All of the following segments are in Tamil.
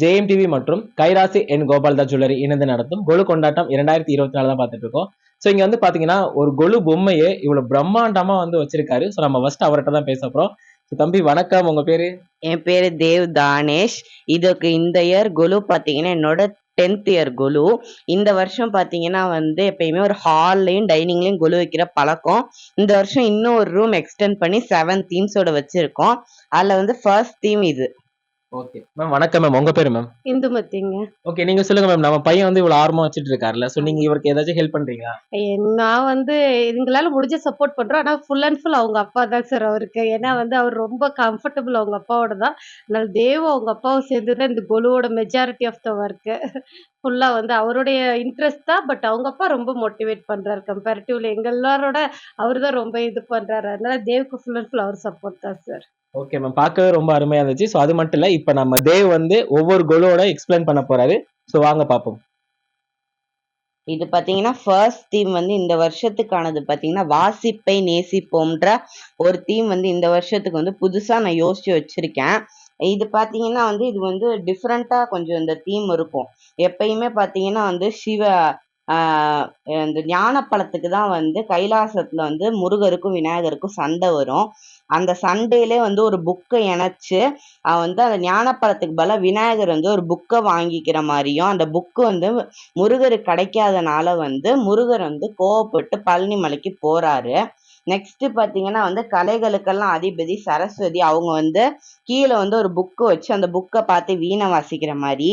ஜேஎம் டிவி மற்றும் கைராசி என் கோபால்தா ஜுவல்லரி இணைந்து நடத்தும் கொலு கொண்டாட்டம் இரண்டாயிரத்தி இருபத்தி நாலு தான் பார்த்துட்டு இருக்கோம் ஸோ இங்க வந்து பாத்தீங்கன்னா ஒரு கொலு பொம்மையை இவ்வளவு பிரம்மாண்டமா வந்து வச்சிருக்காரு. ஸோ நம்ம ஃபர்ஸ்ட் அவர்கிட்ட தான் பேச போறோம். தம்பி வணக்கம். உங்க பேரு? என் பேரு தேவ் தானேஷ். இதுக்கு இந்த இயர் குலு பாத்தீங்கன்னா என்னோட டென்த் இயர் குலு. இந்த வருஷம் பார்த்தீங்கன்னா வந்து எப்பயுமே ஒரு ஹால்லையும் டைனிங்லையும் குலு வைக்கிற பழக்கம். இந்த வருஷம் இன்னும் ஒரு ரூம் எக்ஸ்டெண்ட் பண்ணி செவன் தீம்ஸோட வச்சிருக்கோம். அதில் வந்து ஃபர்ஸ்ட் தீம் இது. ஓகே மேம் வணக்கம் மேம் உங்க பேரு மேம் இந்துமதிங்க. ஓகே நீங்க சொல்லுங்க மேம் நம்ம பையன் வந்து இவ்வளவு ஆர்வமா வச்சிட்டு இருக்காருல்ல. ஸோ நீங்க இவருக்கு ஏதாச்சும் ஹெல்ப் பண்றீங்களா? நான் வந்து எங்களால முடிஞ்ச சப்போர்ட் பண்றோம். ஆனா ஃபுல் அண்ட் ஃபுல் அவங்க அப்பா தான் சார் அவருக்கு. ஏன்னா வந்து அவர் ரொம்ப கம்ஃபர்டபுள் அவங்க அப்பாவோட தான். அதனால தேவ் அவங்க அப்பாவும் சேர்ந்து தான் இந்த கொலுவோட மெஜாரிட்டி ஆஃப் த ஒர்க்கு ஃபுல்லா வந்து அவருடைய இன்ட்ரெஸ்ட் தான். பட் அவங்க அப்பா ரொம்ப மோட்டிவேட் பண்றாரு. கம்பேரிட்டிவ்ல எங்க எல்லாரோட அவர் தான் ரொம்ப இது பண்றாரு. அதனால தேவ்க்கு ஃபுல் அண்ட் ஃபுல் அவர் சப்போர்ட் தான் சார் ஓகே மேம் பார்க்கவே ரொம்ப அருமையா இருந்துச்சு. ஸோ அது மட்டும் இல்லை இப்போ நம்ம தேவ் வந்து ஒவ்வொரு கோலோட எக்ஸ்பிளைன் பண்ண போறாரு. ஸோ வாங்க பார்ப்போம். இது பார்த்தீங்கன்னா ஃபர்ஸ்ட் தீம் வந்து இந்த வருஷத்துக்கானது பார்த்தீங்கன்னா வாசிப்பை நேசிப்போம்ன்ற ஒரு தீம் வந்து இந்த வருஷத்துக்கு வந்து புதுசாக நான் யோசிச்சு வச்சிருக்கேன். இது பார்த்தீங்கன்னா வந்து இது வந்து டிஃப்ரெண்ட்டாக கொஞ்சம் இந்த தீம் இருக்கும். எப்பயுமே பார்த்தீங்கன்னா வந்து சிவ இந்த ஞானப்பழத்துக்கு தான் வந்து கைலாசத்தில் வந்து முருகருக்கும் விநாயகருக்கும் சண்டை வரும். அந்த சண்டையிலே வந்து ஒரு புக்கை இணைச்சு அவன் வந்து அந்த ஞானப்பழத்துக்கு பதிலாக விநாயகர் வந்து ஒரு புக்கை வாங்கிக்கிற மாதிரியும் அந்த புக்கு வந்து முருகருக்கு கிடைக்காதனால வந்து முருகர் வந்து கோவப்பட்டு பழனி மலைக்கு போறாரு. நெக்ஸ்ட் பார்த்தீங்கன்னா வந்து கலைகளுக்கெல்லாம் அதிபதி சரஸ்வதி. அவங்க வந்து கீழே வந்து ஒரு புக்கு வச்சு அந்த புக்கை பார்த்து வீணை வாசிக்கிற மாதிரி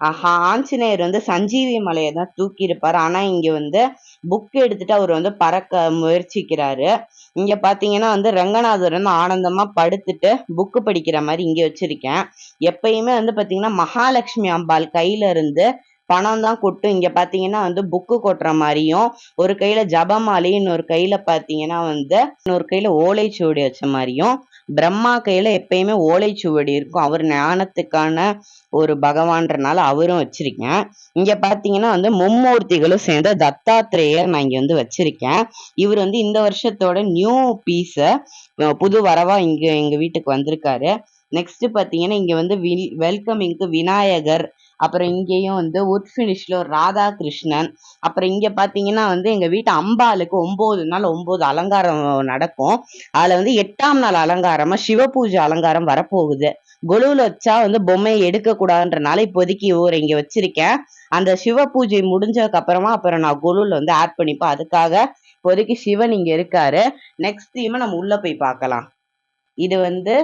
ஆஹா, ஆஞ்சநேயர் வந்து சஞ்சீவி மலையை தான் தூக்கியிருப்பார். ஆனா இங்க வந்து புக் எடுத்துட்டு அவர் வந்து பறக்க முயற்சிக்கிறாரு. இங்க பாத்தீங்கன்னா வந்து ரங்கநாதர் வந்து ஆனந்தமா படுத்துட்டு புக்கு படிக்கிற மாதிரி இங்க வச்சிருக்கேன். எப்பயுமே வந்து பாத்தீங்கன்னா மகாலட்சுமி அம்பாள் கையில இருந்து பணம் தான் கொட்டும். இங்க பாத்தீங்கன்னா வந்து புக்கு கொட்டுற மாதிரியும் ஒரு கையில ஜபமாலை இன்னொரு கையில பாத்தீங்கன்னா வந்து இன்னொரு கையில ஓலைச்சுவடி வச்ச மாதிரியும் பிரம்மா கையில எப்பயுமே ஓலைச்சுவடி இருக்கும். அவர் ஞானத்துக்கான ஒரு பகவான்றனால அவரும் வச்சிருக்கேன். இங்க பாத்தீங்கன்னா வந்து மும்மூர்த்திகளும் சேர்ந்த தத்தாத்திரேயர் நான் இங்க வந்து வச்சிருக்கேன். இவர் வந்து இந்த வருஷத்தோட நியூ பீஸ புது வரவா இங்க எங்க வீட்டுக்கு வந்திருக்காரு. நெக்ஸ்ட் பாத்தீங்கன்னா இங்க வந்து வெல்கமிங்க்கு விநாயகர் அப்புறம் இங்கேயும் வந்து உட் ஃபினிஷ்ல ஒரு ராதாகிருஷ்ணன். அப்புறம் இங்க பாத்தீங்கன்னா வந்து எங்க வீட்டு அம்பாளுக்கு ஒன்பது நாள் ஒன்பது அலங்காரம் நடக்கும். அதுல வந்து எட்டாம் நாள் அலங்காரமா சிவ பூஜை அலங்காரம் வரப்போகுது. கொலுவில் வச்சா வந்து பொம்மையை எடுக்க கூடாதுன்றனால இப்போதைக்கு ஒரு இங்க வச்சிருக்கேன். அந்த சிவ பூஜை முடிஞ்சதுக்கு அப்புறமா அப்புறம் நான் கொலுவில் வந்து ஆட் பண்ணிப்பேன். அதுக்காக இப்போதைக்கு சிவன் இங்க இருக்காரு. நெக்ஸ்ட் தீமை நம்ம உள்ள போய் பார்க்கலாம். இது வந்து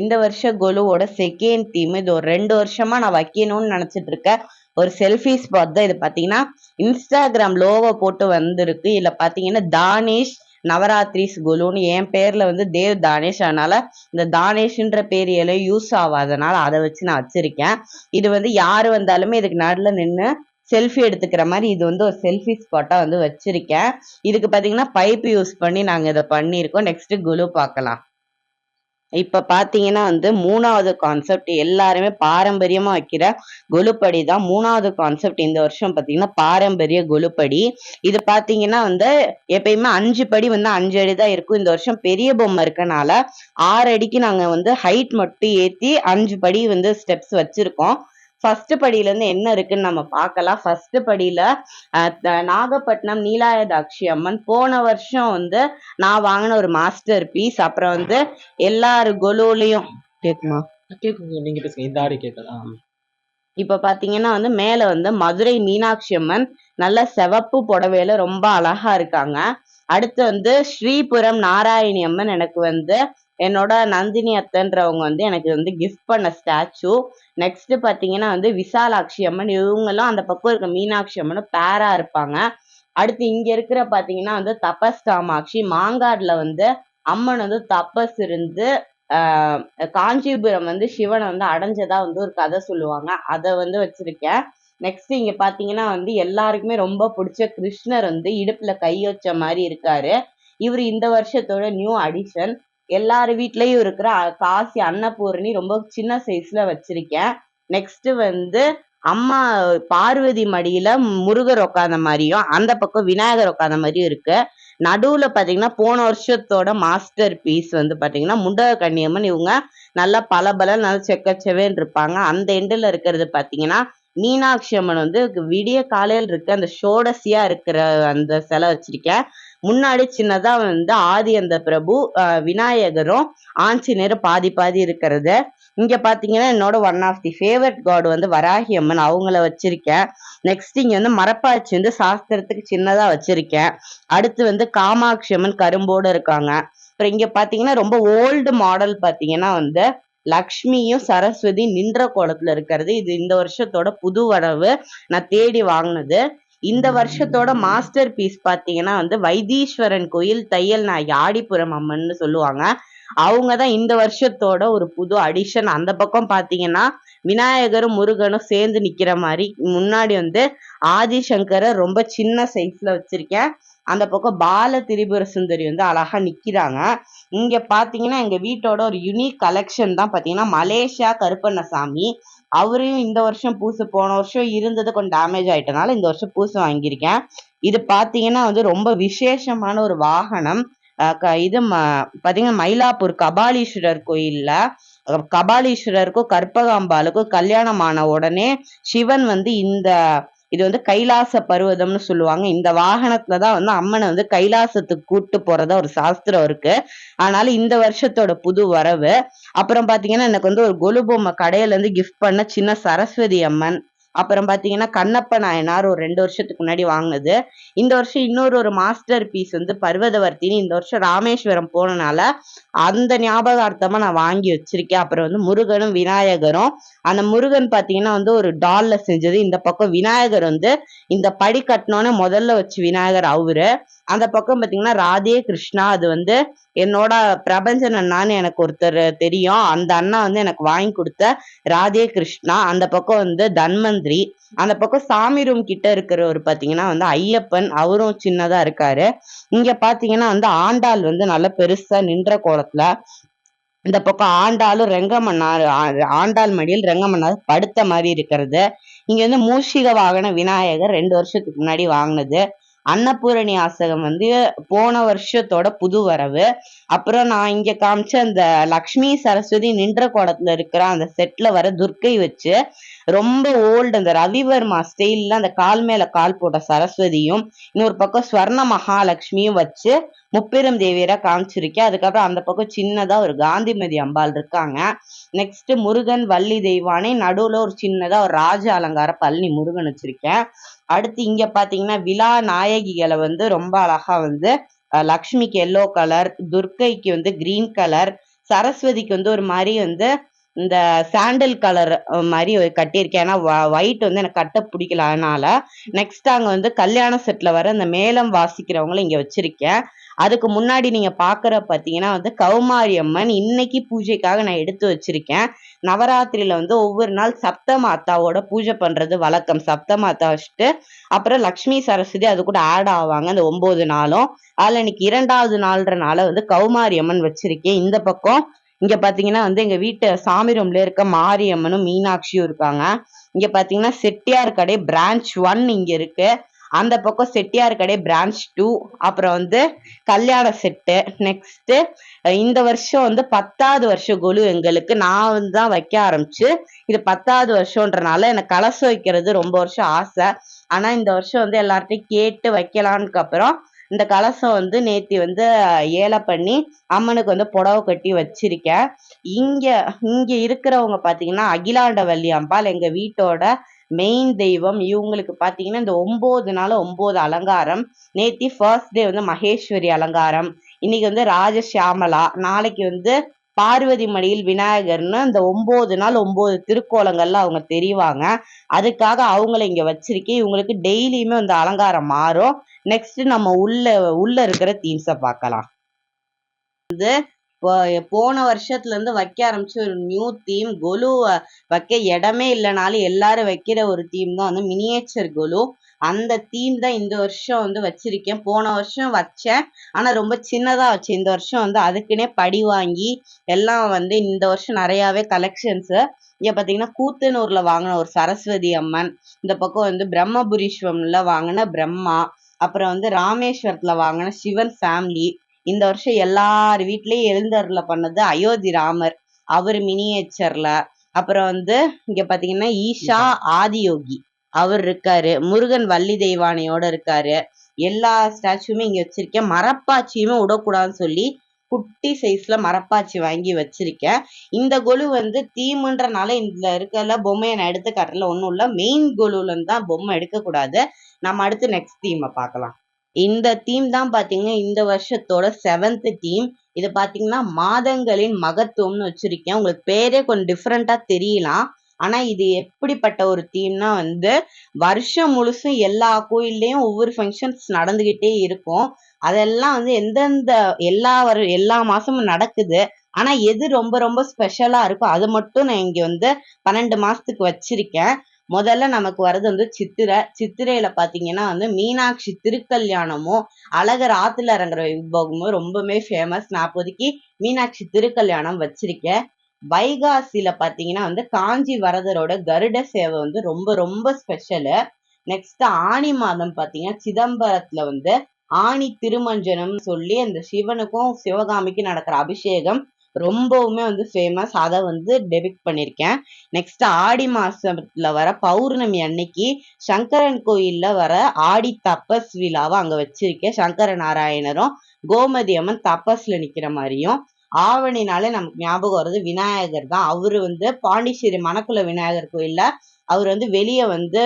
இந்த வருஷ கொலுவோட செகண்ட் தீம் இது ஒரு ரெண்டு வருஷமா நான் வைக்கணும்னு நினைச்சிட்டு இருக்கேன் ஒரு செல்ஃபி ஸ்பாட் தான் இது. பாத்தீங்கன்னா இன்ஸ்டாகிராம் லோவை போட்டு வந்திருக்கு. இதுல பாத்தீங்கன்னா தானேஷ் நவராத்திரிஸ் குலுன்னு என் பேர்ல வந்து தேவ் தானேஷ். அதனால இந்த தானேஷ்ன்ற பேர் எல்லாம் யூஸ் ஆகாதனால அதை வச்சு நான் வச்சிருக்கேன். இது வந்து யாரு வந்தாலுமே இதுக்கு நடுல நின்று செல்ஃபி எடுத்துக்கிற மாதிரி இது வந்து ஒரு செல்ஃபி ஸ்பாட்டா வந்து வச்சிருக்கேன். இதுக்கு பாத்தீங்கன்னா பைப் யூஸ் பண்ணி நாங்க இதை பண்ணியிருக்கோம். நெக்ஸ்ட் குலு பார்க்கலாம். இப்ப பாத்தீங்கன்னா வந்து மூணாவது கான்செப்ட் எல்லாருமே பாரம்பரியமா வைக்கிற கொலுப்படி தான் மூணாவது கான்செப்ட் இந்த வருஷம் பாத்தீங்கன்னா பாரம்பரிய கொலுப்படி. இது பாத்தீங்கன்னா வந்து எப்பயுமே அஞ்சு படி வந்து அஞ்சு அடி தான் இருக்கும். இந்த வருஷம் பெரிய பொம்மை இருக்கனால ஆறு அடிக்கு நாங்க வந்து ஹைட் மட்டும் ஏத்தி அஞ்சு படி வந்து ஸ்டெப்ஸ் வச்சிருக்கோம். ஃபர்ஸ்ட் படியில இருந்து என்ன இருக்குன்னு நம்ம பார்க்கலாம். ஃபர்ஸ்ட் படியில நாகப்பட்டினம் நீலாயதாட்சி அம்மன் போன வருஷம் வந்து நான் வாங்கின ஒரு மாஸ்டர் பீஸ் அப்புறம் வந்து எல்லாரு கொலுலையும் கேக்குமா? கேக்குங்க நீங்க பேசுங்க. இந்த ஆடி கேட்கலாம் இப்ப பாத்தீங்கன்னா வந்து மேல வந்து மதுரை மீனாட்சி அம்மன் நல்ல சிவப்பு புடவையில ரொம்ப அழகா இருக்காங்க. அடுத்து வந்து ஸ்ரீபுரம் நாராயணி அம்மன் எனக்கு வந்து என்னோட நந்தினி அத்தன்றவங்க வந்து எனக்கு வந்து கிஃப்ட் பண்ண ஸ்டாச்சு நெக்ஸ்ட் பாத்தீங்கன்னா வந்து விசாலாட்சி அம்மன். இவங்கெல்லாம் அந்த பக்கம் இருக்க மீனாட்சி அம்மனும் பேரா இருப்பாங்க. அடுத்து இங்க இருக்கிற பாத்தீங்கன்னா வந்து தபஸ் காமாட்சி மாங்காடுல வந்து அம்மன் வந்து தபஸ் இருந்து காஞ்சிபுரம் வந்து சிவனை வந்து அடைஞ்சதா வந்து ஒரு கதை சொல்லுவாங்க. அதை வந்து வச்சிருக்கேன். நெக்ஸ்ட் இங்க பாத்தீங்கன்னா வந்து எல்லாருக்குமே ரொம்ப பிடிச்ச கிருஷ்ணர் வந்து இடுப்புல கை வச்ச மாதிரி இருக்காரு. இவர் இந்த வருஷத்தோட நியூ அடிஷன் எல்லார் வீட்லயும் இருக்கிற காசி அன்னபூரணி ரொம்ப சின்ன சைஸ்ல வச்சிருக்கேன். நெக்ஸ்ட் வந்து அம்மா பார்வதி மடியில முருகர் உட்காந்த மாதிரியும் அந்த பக்கம் விநாயகர் உட்காந்த மாதிரியும் இருக்கு. நடுவுல பாத்தீங்கன்னா போன வருஷத்தோட மாஸ்டர் பீஸ் வந்து பாத்தீங்கன்னா முண்டக கண்ணியம்மன் இவங்க நல்லா பல நல்லா செவேன் இருப்பாங்க. அந்த எண்டில் இருக்கிறது பாத்தீங்கன்னா மீனாட்சி அம்மன் வந்து விடிய காலையில் இருக்க அந்த ஷோடசியா இருக்கிற அந்த சிலை வச்சிருக்கேன். முன்னாடி சின்னதா வந்து ஆதி அந்த பிரபு விநாயகரும் ஆஞ்சநேயரும் பாதி பாதி இருக்கிறது. இங்க பாத்தீங்கன்னா என்னோட one of the favourite god வந்து வராகி அம்மன். அவங்கள வச்சிருக்கேன். நெக்ஸ்ட் இங்க வந்து மரப்பாச்சி வந்து சாஸ்திரத்துக்கு சின்னதா வச்சிருக்கேன். அடுத்து வந்து காமாட்சி அம்மன் கரும்போட இருக்காங்க. அப்புறம் இங்க பாத்தீங்கன்னா ரொம்ப ஓல்டு மாடல் பாத்தீங்கன்னா வந்து லக்ஷ்மியும் சரஸ்வதி நின்ற கோலத்துல இருக்கிறது. இது இந்த வருஷத்தோட புது வரவு நான் தேடி வாங்கினது. இந்த வருஷத்தோட மாஸ்டர் பீஸ் பாத்தீங்கன்னா வந்து வைத்தீஸ்வரன் கோயில் தையல் நான் யாடிபுரம் அம்மன்னு சொல்லுவாங்க. அவங்க தான் இந்த வருஷத்தோட ஒரு புது அடிஷன் அந்த பக்கம் பாத்தீங்கன்னா விநாயகரும் முருகனும் சேர்ந்து நிக்கிற மாதிரி முன்னாடி வந்து ஆதிசங்கரை ரொம்ப சின்ன சைஸ்ல வச்சிருக்கேன். அந்த பக்கம் பால திரிபுர சுந்தரி வந்து அழகா நிக்கிறாங்க. இங்க பாத்தீங்கன்னா எங்க வீட்டோட ஒரு யுனிக் கலெக்ஷன் தான் பாத்தீங்கன்னா மலேசியா கருப்பண்ணசாமி அவரையும் இந்த வருஷம் பூசு போன வருஷம் இருந்தது கொஞ்சம் டேமேஜ் ஆயிட்டனால இந்த வருஷம் பூசு வாங்கியிருக்கேன். இது பாத்தீங்கன்னா வந்து ரொம்ப விசேஷமான ஒரு வாகனம். க- இது ம பாத்தீங்கன்னா மயிலாப்பூர் கபாலீஸ்வரர் கோயில்ல கபாலீஸ்வரருக்கும் கற்பகாம்பாளுக்கும் கல்யாணம் ஆன உடனே சிவன் வந்து இந்த இது வந்து கைலாச பருவதம்னு சொல்லுவாங்க. இந்த வாகனத்துல தான் வந்து அம்மனை வந்து கைலாசத்துக்கு கூட்டு போறதா ஒரு சாஸ்திரம் இருக்கு. ஆனாலும் இந்த வருஷத்தோட புது வரவு. அப்புறம் பாத்தீங்கன்னா எனக்கு வந்து ஒரு கொலு பொம்மை கடையில இருந்து கிஃப்ட் பண்ண சின்ன சரஸ்வதி அம்மன். அப்புறம் பார்த்தீங்கன்னா கண்ணப்ப நாயனார் ஒரு ரெண்டு வருஷத்துக்கு முன்னாடி வாங்கினது. இந்த வருஷம் இன்னொரு ஒரு மாஸ்டர் பீஸ் வந்து பர்வதவர்த்தினி இந்த வருஷம் ராமேஸ்வரம் போனனால அந்த ஞாபகார்த்தமாக நான் வாங்கி வச்சிருக்கேன். அப்புறம் வந்து முருகனும் விநாயகரும். அந்த முருகன் பார்த்தீங்கன்னா வந்து ஒரு டால்ல செஞ்சது. இந்த பக்கம் விநாயகர் வந்து இந்த படி கட்டினோன்னே முதல்ல வச்சு விநாயகர் அவரு. அந்த பக்கம் பார்த்தீங்கன்னா ராதே கிருஷ்ணா. அது வந்து என்னோட பிரபஞ்சன் அண்ணான்னு எனக்கு ஒருத்தர் தெரியும். அந்த அண்ணா வந்து எனக்கு வாங்கி கொடுத்த ராதே கிருஷ்ணா. அந்த பக்கம் வந்து தன்வந்திரி. அந்த பக்கம் சாமி ரூம் கிட்ட இருக்கிறவர் பாத்தீங்கன்னா வந்து ஐயப்பன். அவரும் சின்னதா இருக்காரு. இங்க பாத்தீங்கன்னா வந்து ஆண்டாள் வந்து நல்ல பெருசா நின்ற கோலத்துல இந்த பக்கம் ஆண்டாளும் ரெங்கமன்னார் ஆ- ஆண்டாள் மடியில் ரெங்கமன்னார் படுத்த மாதிரி இருக்கிறது. இங்க வந்து மூஷிக வாகன விநாயகர் ரெண்டு வருஷத்துக்கு முன்னாடி வாங்கினது. அன்னபூரணி ஆசகம் வந்து போன வருஷத்தோட புது வரவு அப்புறம் நான் இங்க காமிச்ச அந்த லக்ஷ்மி சரஸ்வதி நின்ற கோலத்துல இருக்கிற அந்த செட்ல வர துர்க்கை வச்சு ரொம்ப ஓல்டு அந்த ரவிவர்மா ஸ்டைல்ல அந்த கால் மேல கால் போட்ட சரஸ்வதியும் இன்னொரு பக்கம் ஸ்வர்ண மகாலட்சுமியும் வச்சு முப்பெரும் தேவியரா காமிச்சிருக்கேன். அதுக்கப்புறம் அந்த பக்கம் சின்னதா ஒரு காந்திமதி அம்பாள் இருக்காங்க. நெக்ஸ்ட் முருகன் வள்ளி தெய்வானை நடுவுல ஒரு சின்னதா ஒரு ராஜ அலங்கார பழனி முருகன் வச்சிருக்கேன். அடுத்து இங்க பாத்தீங்கன்னா விழா நாயகிகளை வந்து ரொம்ப அழகா வந்து லக்ஷ்மிக்கு எல்லோ கலர் துர்க்கைக்கு வந்து கிரீன் கலர் சரஸ்வதிக்கு வந்து ஒரு மாதிரி வந்து இந்த சாண்டல் கலர் மாதிரி கட்டியிருக்கேன். ஏன்னா ஒயிட் வந்து எனக்கு கட்ட பிடிக்கல. அதனால நெக்ஸ்ட் அங்கே வந்து கல்யாண செட்டில் வர இந்த மேளம் வாசிக்கிறவங்களை இங்கே வச்சிருக்கேன். அதுக்கு முன்னாடி நீங்க பாக்குற பாத்தீங்கன்னா வந்து கௌமாரி அம்மன் இன்னைக்கு பூஜைக்காக நான் எடுத்து வச்சிருக்கேன். நவராத்திரியில வந்து ஒவ்வொரு நாள் சப்த மாதாவோட பூஜை பண்றது வழக்கம். சப்த மாதா வச்சுட்டு அப்புறம் லக்ஷ்மி சரஸ்வதி அது கூட ஆட் ஆவாங்க. அந்த ஒன்பது நாளும். அதுல இன்னைக்கு இரண்டாவது நாள்ன்றனால வந்து கௌமாரி அம்மன் வச்சிருக்கேன். இந்த பக்கம் இங்க பாத்தீங்கன்னா வந்து எங்க வீட்டு சாமி ரூம்ல இருக்க மாரியம்மனும் மீனாட்சியும் இருக்காங்க. இங்க பாத்தீங்கன்னா செட்டியார் கடை பிரான்ச் ஒன் இங்க இருக்கு. அந்த பக்கம் செட்டியார் கடை பிரான்ச் டூ அப்புறம் வந்து கல்யாண செட்டு நெக்ஸ்ட் இந்த வருஷம் வந்து பத்தாவது வருஷம் கொலு எங்களுக்கு. நான் வந்து தான் வைக்க ஆரம்பிச்சு. இது பத்தாவது வருஷம்ன்றனால எனக்கு கலசம் வைக்கிறது ரொம்ப வருஷம் ஆசை. ஆனா இந்த வருஷம் வந்து எல்லார்ட்டையும் கேட்டு வைக்கலான்க்கு அப்புறம் இந்த கலசம் வந்து நேத்தி வந்து ஏலை பண்ணி அம்மனுக்கு வந்து புடவை கட்டி வச்சிருக்கேன். இங்க இங்க இருக்கிறவங்க பாத்தீங்கன்னா அகிலாண்டவல்லி அம்பாள் எங்க வீட்டோட மெயின் தெய்வம். இவங்களுக்கு பாத்தீங்கன்னா இந்த ஒன்பது நாள் ஒன்பது அலங்காரம். நேத்தி ஃபர்ஸ்ட் டே வந்து மகேஸ்வரி அலங்காரம். இன்னைக்கு வந்து ராஜசியாமலா. நாளைக்கு வந்து பார்வதி மடியில் விநாயகர்னு இந்த ஒன்பது நாள் ஒன்பது திருக்கோலங்கள்ல அவங்க தெரிவாங்க. அதுக்காக அவங்கள இங்க வச்சிருக்கேன். இவங்களுக்கு டெய்லியுமே வந்து அலங்காரம் மாறும். நெக்ஸ்ட் நம்ம உள்ள உள்ள இருக்கிற தீம்ஸை பார்க்கலாம். வந்து போன வருஷத்துல இருந்து வைக்க ஆரம்பிச்ச ஒரு நியூ தீம் கொலு வைக்க இடமே இல்லைனாலும் எல்லாரும் வைக்கிற ஒரு தீம் தான் வந்து மினியேச்சர் கொலு. அந்த தீம் தான் இந்த வருஷம் வந்து வச்சிருக்கேன். போன வருஷம் வச்சேன். ஆனா ரொம்ப சின்னதா வச்சேன் இந்த வருஷம் வந்து அதுக்குன்னே படி வாங்கி எல்லாம் வந்து இந்த வருஷம் நிறையாவே கலெக்ஷன்ஸ் இங்க பாத்தீங்கன்னா கூத்தனூர்ல வாங்கின ஒரு சரஸ்வதி அம்மன். இந்த பக்கம் வந்து பிரம்மபுரீஸ்வரம்ல வாங்கின பிரம்மா. அப்புறம் வந்து ராமேஸ்வரத்துல வாங்கின சிவன் ஃபேமிலி இந்த வருஷம் எல்லார் வீட்லயும் எழுந்தருள பண்ணது அயோத்தி ராமர். அவர் மினியேச்சர்ல அப்புறம் வந்து இங்க பாத்தீங்கன்னா ஈஷா ஆதியோகி. அவர் இருக்காரு. முருகன் வள்ளி தெய்வானையோட இருக்காரு. எல்லா ஸ்டாச்சுமே இங்க வச்சிருக்கேன். மரப்பாச்சியுமே விடக்கூடாதுன்னு சொல்லி குட்டி சைஸ்ல மரப்பாச்சி வாங்கி வச்சிருக்கேன். இந்த கொலு வந்து தீமுன்றனால இதுல இருக்கல பொம்மையை நான் எடுத்து காட்டல ஒண்ணும் இல்ல. மெயின் கொலுல தான் பொம்மை எடுக்கக்கூடாது நம்ம அடுத்து நெக்ஸ்ட் தீமை பார்க்கலாம். இந்த தீம் தான் பாத்தீங்கன்னா இந்த வருஷத்தோட செவன்த் தீம் இது பாத்தீங்கன்னா மாதங்களின் மகத்துவம்னு வச்சிருக்கேன். உங்களுக்கு பேரே கொஞ்சம் டிஃப்ரெண்டா தெரியலாம். ஆனா இது எப்படிப்பட்ட ஒரு தீம்னா வந்து வருஷம் முழுசும் எல்லா கோயில்லயும் ஒவ்வொரு ஃபங்க்ஷன்ஸ் நடந்துகிட்டே இருக்கும். அதெல்லாம் வந்து எந்தெந்த எல்லா வரு எல்லா மாசமும் நடக்குது. ஆனா எது ரொம்ப ரொம்ப ஸ்பெஷலா இருக்கோ அது மட்டும் நான் இங்க வந்து பன்னெண்டு மாசத்துக்கு வச்சிருக்கேன். முதல்ல நமக்கு வர்றது வந்து சித்திரை. சித்திரையில பாத்தீங்கன்னா வந்து மீனாட்சி திருக்கல்யாணமும் அழகர் ஆத்துல இறங்குற விபோகமும் ரொம்பவுமே ஃபேமஸ் நான் அப்போதைக்கு மீனாட்சி திருக்கல்யாணம் வச்சிருக்கேன். வைகாசியில பாத்தீங்கன்னா வந்து காஞ்சி வரதரோட கருட சேவை வந்து ரொம்ப ரொம்ப ஸ்பெஷலு நெக்ஸ்ட் ஆனி மாதம் பாத்தீங்கன்னா சிதம்பரத்துல வந்து ஆணி திருமஞ்சனம் சொல்லி அந்த சிவனுக்கும் சிவகாமிக்கும் நடக்கிற அபிஷேகம் ரொம்பவுமே வந்து ஃபேமஸ் அதை வந்து டெபிக் பண்ணியிருக்கேன் நெக்ஸ்ட் ஆடி மாசத்துல வர பௌர்ணமி அன்னைக்கு சங்கரன் கோயில்ல வர ஆடி தபஸ் விழாவை அங்க வச்சிருக்கேன். சங்கர நாராயணரும் கோமதி அம்மன் தபஸ்ல நிக்கிற மாதிரியும். ஆவணினாலே நமக்கு ஞாபகம் வருது விநாயகர் தான். அவர் வந்து பாண்டிச்சேரி மணக்குள விநாயகர் கோயில்ல அவர் வந்து வெளியே வந்து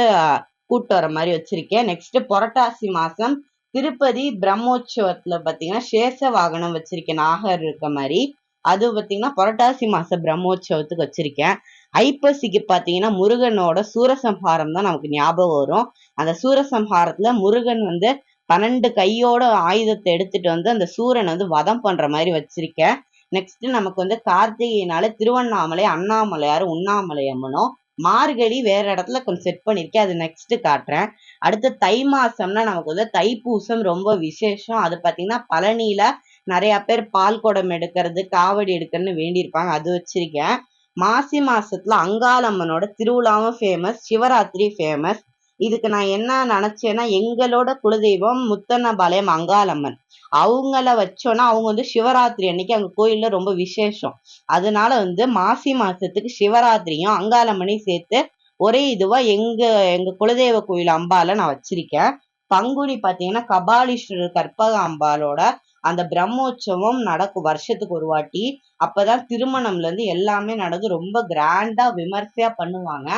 கூட்டு வர மாதிரி வச்சிருக்கேன். நெக்ஸ்ட் புரட்டாசி மாசம் திருப்பதி பிரம்மோற்சவத்துல பாத்தீங்கன்னா சேஷ வாகனம் வச்சிருக்கேன். நாகர் இருக்க மாதிரி. அது பாத்தீங்கன்னா புரட்டாசி மாச பிரம்மோற்சவத்துக்கு வச்சிருக்கேன். ஐப்பசிக்கு பாத்தீங்கன்னா முருகனோட சூரசம்ஹாரம் தான் நமக்கு ஞாபகம் வரும். அந்த சூரசம்ஹாரத்துல முருகன் வந்து பன்னெண்டு கையோட ஆயுதத்தை எடுத்துட்டு வந்து அந்த சூரனை வந்து வதம் பண்ற மாதிரி வச்சிருக்கேன். நெக்ஸ்ட் நமக்கு வந்து கார்த்திகைனால திருவண்ணாமலை அண்ணாமலையார் உண்ணாமலை அம்மனும் மார்கழி வேற இடத்துல கொஞ்சம் செட் பண்ணிருக்கேன். அது நெக்ஸ்ட் காட்டுறேன். அடுத்து தை மாசம்னா நமக்கு வந்து தைப்பூசம் ரொம்ப விசேஷம். அது பாத்தீங்கன்னா பழனியில நிறைய பேர் பால் குடம் எடுக்கிறது காவடி எடுக்கிறதுன்னு வேண்டியிருப்பாங்க. அது வச்சிருக்கேன். மாசி மாசத்துல அங்காளம்மனோட திருவிழாவும் ஃபேமஸ் சிவராத்திரி ஃபேமஸ் இதுக்கு நான் என்ன நினைச்சேன்னா எங்களோட குலதெய்வம் முத்தன்னபாளையம் அங்காளம்மன் அவங்கள வச்சோன்னா அவங்க வந்து சிவராத்திரி அன்னைக்கு அங்க கோயில்ல ரொம்ப விசேஷம். அதனால வந்து மாசி மாசத்துக்கு சிவராத்திரியும் அங்காளம்மனையும் சேர்த்து ஒரே இதுவா எங்க எங்க குலதெய்வ கோயில் அம்பால நான் வச்சிருக்கேன். பங்குனி பாத்தீங்கன்னா கபாலீஸ்வரர் கற்பக அம்பாலோட அந்த பிரம்மோற்சவம் நடக்கும் வருஷத்துக்கு ஒரு வாட்டி. அப்பதான் திருமணம்ல இருந்து எல்லாமே நடந்து ரொம்ப கிராண்டா விமர்சையா பண்ணுவாங்க.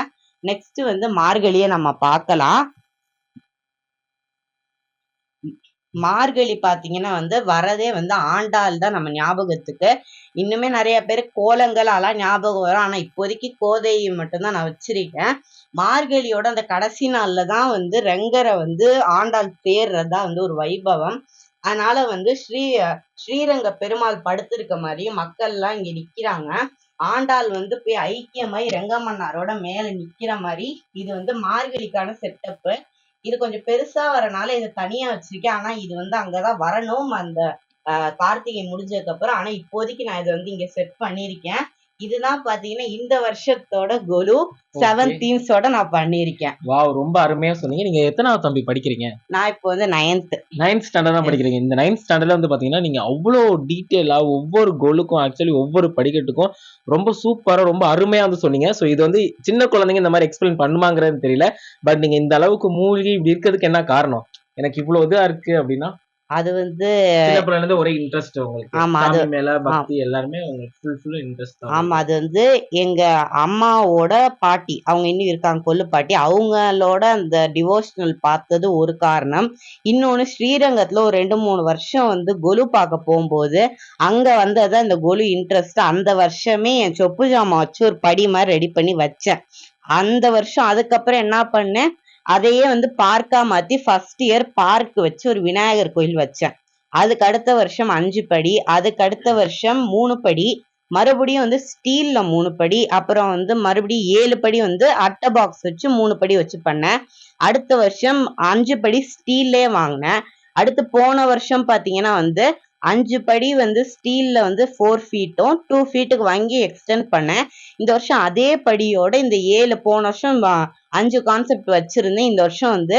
நெக்ஸ்ட் வந்து மார்கழியை நம்ம பார்க்கலாம். மார்கழி பாத்தீங்கன்னா வந்து வரதே வந்து ஆண்டாள் தான் நம்ம ஞாபகத்துக்கு. இன்னுமே நிறைய பேர் கோலங்கள் அதெல்லாம் ஞாபகம் வரும். ஆனா இப்போதைக்கு கோதையை மட்டும்தான் நான் வச்சிருக்கேன். மார்கழியோட அந்த கடைசி நாள்ல தான் வந்து ரெங்கரை வந்து ஆண்டாள் தேர்றதா வந்து ஒரு வைபவம். அதனால வந்து ஸ்ரீ ஸ்ரீரங்க பெருமாள் படுத்திருக்க மாதிரி மக்கள் எல்லாம் இங்க நிக்கிறாங்க. ஆண்டாள் வந்து போய் ஐக்கியமாய் ரெங்கமன்னாரோட மேல நிக்கிற மாதிரி இது வந்து மார்கழிக்கான செட்டப்பு இது கொஞ்சம் பெருசா வரனால இதை தனியா வச்சிருக்கேன். ஆனா இது வந்து அங்கதான் வரணும். அந்த ஆஹ் கார்த்திகை முடிஞ்சதுக்கு அப்புறம். ஆனா இப்போதைக்கு நான் இதை வந்து இங்க செட் பண்ணியிருக்கேன். இதுதான் பாத்தீங்கன்னா இந்த வருஷத்தோட கொலு செவன் தீம்ஸோட நான் பண்ணியிருக்கேன். வாவ் ரொம்ப அருமையா சொன்னீங்க. நீங்க எத்தனாவது தம்பி படிக்கிறீங்க? நான் இப்போ வந்து நைன்த் நைன்த் ஸ்டாண்டர்ட் தான் படிக்கிறீங்க. இந்த நைன்த் ஸ்டாண்டர்ட்ல வந்து பாத்தீங்கன்னா நீங்க அவ்வளோ டீட்டெயிலா ஒவ்வொரு கோலுக்கும் ஆக்சுவலி ஒவ்வொரு படிக்கட்டுக்கும் ரொம்ப சூப்பரா ரொம்ப அருமையா வந்து சொன்னீங்க. ஸோ இது வந்து சின்ன குழந்தைங்க இந்த மாதிரி எக்ஸ்பிளைன் பண்ணுமாங்கிறது தெரியல. பட் நீங்க இந்த அளவுக்கு மூழ்கி இப்படி இருக்கிறதுக்கு என்ன காரணம்? எனக்கு இவ்வளவு இதா இருக்கு அப்படின்னா அது வந்து ஒரே இன்ட்ரெஸ்ட் உங்களுக்கு. ஆமா, அது- மேல பக்தி எல்லாருமே ஆமா அது வந்து எங்க அம்மாவோட பாட்டி அவங்க இன்னும் இருக்காங்க கொள்ளு பாட்டி. அவங்களோட அந்த டிவோஷனல் பார்த்தது ஒரு காரணம். இன்னொன்னு ஸ்ரீரங்கத்துல ஒரு ரெண்டு மூணு வருஷம் வந்து கொலு பார்க்க போகும்போது அங்க வந்தது அந்த கொலு இன்ட்ரெஸ்ட் அந்த வருஷமே என் சொப்பு ஜாமான் வச்சு ஒரு படி மாதிரி ரெடி பண்ணி வச்சேன். அந்த வருஷம் அதுக்கப்புறம் என்ன பண்ணேன்? அதையே வந்து பார்க்கா மாத்தி ஃபர்ஸ்ட் இயர் பார்க் வச்சு ஒரு விநாயகர் கோயில் வச்சேன். அதுக்கு அடுத்த வருஷம் அஞ்சு படி அதுக்கு அடுத்த வருஷம் மூணு படி மறுபடியும் வந்து ஸ்டீல்ல மூணு படி அப்புறம் வந்து மறுபடியும் ஏழு படி வந்து அட்டை பாக்ஸ் வச்சு மூணு படி வச்சு பண்ணேன். அடுத்த வருஷம் அஞ்சு படி ஸ்டீல்லே வாங்கினேன். அடுத்து போன வருஷம் பாத்தீங்கன்னா வந்து அஞ்சு படி வந்து ஸ்டீல்ல வந்து ஃபோர் ஃபீட்டும் டூ ஃபீட்டுக்கு வாங்கி எக்ஸ்டெண்ட் பண்ணேன். இந்த வருஷம் அதே படியோட இந்த ஏழு போன வருஷம் அஞ்சு கான்செப்ட் வச்சிருந்தேன். இந்த வருஷம் வந்து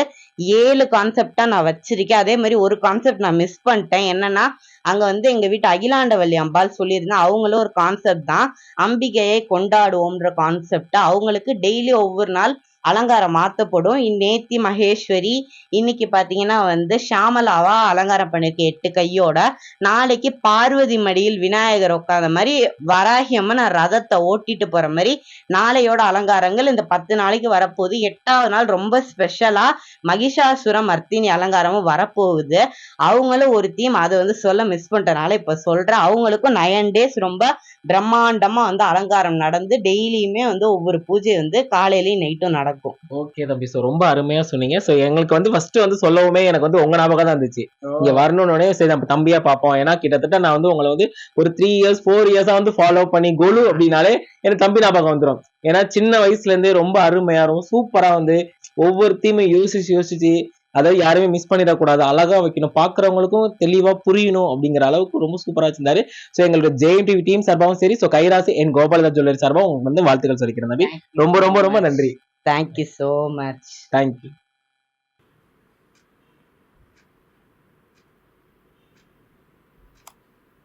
ஏழு கான்செப்டா நான் வச்சிருக்கேன். அதே மாதிரி ஒரு கான்செப்ட் நான் மிஸ் பண்ணிட்டேன். என்னன்னா அங்க வந்து எங்க வீட்டு அகிலாண்டவல்லி அம்பாள் சொல்லியிருந்தேன் அவங்களும் ஒரு கான்செப்ட் தான். அம்பிகையை கொண்டாடுவோம்ன்ற கான்செப்ட் அவங்களுக்கு டெய்லி ஒவ்வொரு நாள் அலங்காரம் மாற்றப்படும் இன் நேத்தி மகேஸ்வரி இன்னைக்கு பார்த்தீங்கன்னா வந்து ஷாமலாவா அலங்காரம் பண்ணிருக்கு எட்டு கையோட. நாளைக்கு பார்வதி மடியில் விநாயகர் உட்காந்த மாதிரி வராகி ரதத்தை ஓட்டிட்டு போற மாதிரி நாளையோட அலங்காரங்கள் இந்த பத்து நாளைக்கு வரப்போகுது. எட்டாவது நாள் ரொம்ப ஸ்பெஷலா மகிஷாசுர மர்த்தினி அலங்காரமும் வரப்போகுது. அவங்களும் ஒரு தீம் அதை வந்து சொல்ல மிஸ் பண்ணிட்டனால இப்ப சொல்றேன். அவங்களுக்கும் நயன் டேஸ் ரொம்ப பிரம்மாண்டமா வந்து அலங்காரம் நடந்து டெய்லியுமே வந்து ஒவ்வொரு பூஜை வந்து காலையிலையும் நைட்டும் நடக்கும். ஓகே தம்பி. ஸோ ரொம்ப அருமையா சொன்னீங்க. ஸோ எங்களுக்கு வந்து ஃபர்ஸ்ட் வந்து சொல்லவுமே எனக்கு வந்து உங்க ஞாபகம் தான் இருந்துச்சு. இங்க வரணும்னே சரி நம்ம தம்பியா பார்ப்போம். ஏன்னா கிட்டத்தட்ட நான் வந்து உங்களை வந்து ஒரு த்ரீ இயர்ஸ் ஃபோர் இயர்ஸா வந்து ஃபாலோ பண்ணி கொலு அப்படின்னாலே எனக்கு தம்பி ஞாபகம் வந்துடும் ஏன்னா சின்ன வயசுல இருந்தே ரொம்ப அருமையா ரொம்ப சூப்பரா வந்து ஒவ்வொரு தீமையும் யோசிச்சு யோசிச்சு அதாவது யாருமே மிஸ் பண்ணிடக்கூடாது. அழகா வைக்கணும். பாக்குறவங்களுக்கும் தெளிவா புரியணும் அப்படிங்கிற அளவுக்கு ரொம்ப சூப்பரா வச்சிருந்தாரு. ஸோ எங்களோட ஜெயம் டிவி டீம் சார்பாகவும் சரி. ஸோ கைராசி என் கோபாலதா ஜுவல்லரி சார்பாகவும் உங்களுக்கு வந்து வாழ்த்துக்கள் சொல்லிக்கிறேன் தம்பி. ரொம்ப ரொம்ப ரொம்ப நன்றி. Thank you so much. Thank you.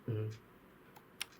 Mm.